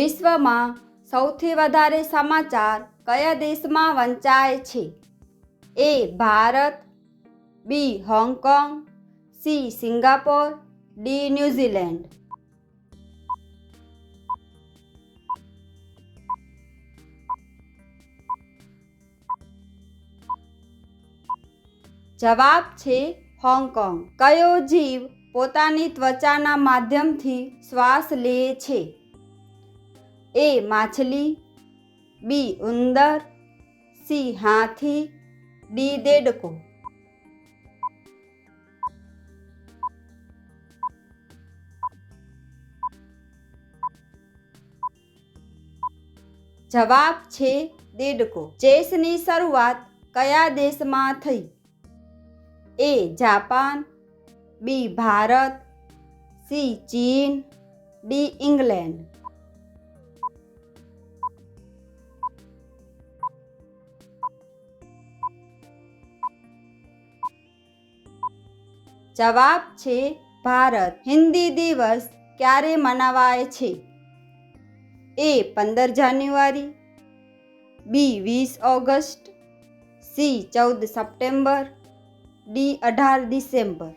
વિશ્વમાં સૌથી વધારે સમાચાર કયા દેશમાં વંચાય છે? A Bharat, B Hong Kong, C Singapore, D New Zealand. જવાબ છે હોંગકોંગ. કયો જીવ પોતાની ત્વચાના માધ્યમથી શ્વાસ લે છે? એ માછલી, બી ઉંદર, સી હાથી, ડી દેડકો. જવાબ છે દેડકો. ચેસની શરૂઆત કયા દેશમાં થઈ? A Japan, B Bharat, C ચીન, ડી ઇંગ્લેન્ડ. જવાબ છે ભારત. હિન્દી દિવસ ક્યારે મનાવાય છે? એ પંદર જાન્યુઆરી, બી વીસ ઓગસ્ટ, સી ચૌદ સપ્ટેમ્બર, ડી અઢાર ડિસેમ્બર.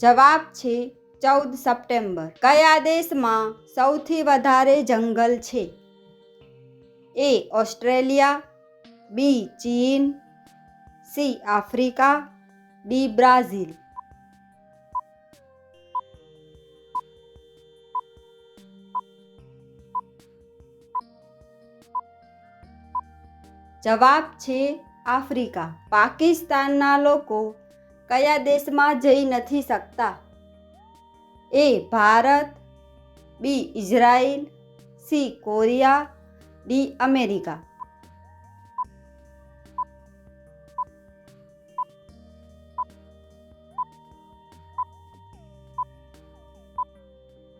જવાબ છે ચૌદ સપ્ટેમ્બર. કયા દેશમાં સૌથી વધારે જંગલ છે? એ, ઓસ્ટ્રેલિયા, બી, ચીન, સી, આફ્રિકા, ડી, બ્રાઝિલ. જવાબ છે આફ્રિકા. પાકિસ્તાનના લોકો કયા દેશમાં જઈ નથી શકતા? A Bharat, B Israel, C Korea, D America.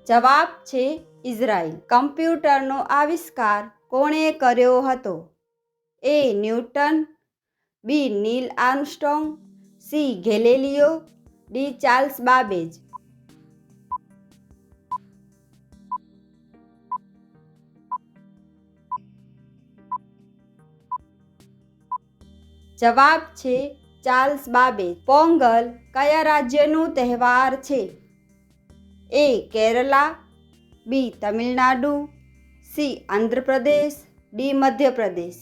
જવાબ છે ઇઝરાયલ. કમ્પ્યુટરનો આવિષ્કાર કોણે કર્યો હતો? A Newton, B Neil Armstrong, C Galileo, D Charles Babbage. જવાબ છે ચાર્લ્સ બાબે પોંગલ કયા રાજ્યનું તહેવાર છે? A Kerala, B Tamil Nadu, C Andhra Pradesh, D Madhya Pradesh.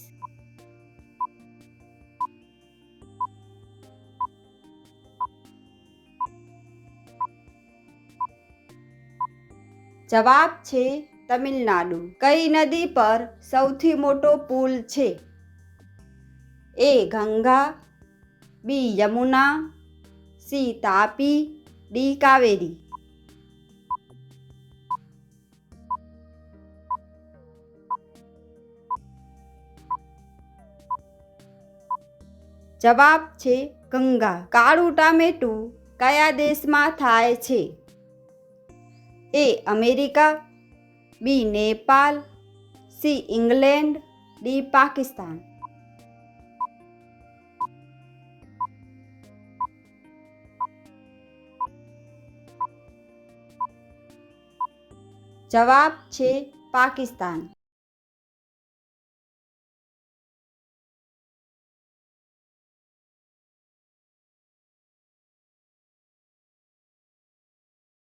જવાબ છે તમિલનાડુ. કઈ નદી પર સૌથી મોટો પુલ છે? A Ganga, B Yamuna, C Tapi, D Kaveri. જવાબ છે ગંગા. કાળું ટામેટું કયા દેશમાં થાય છે? A America, B Nepal C England, D Pakistan. જવાબ છે પાકિસ્તાન.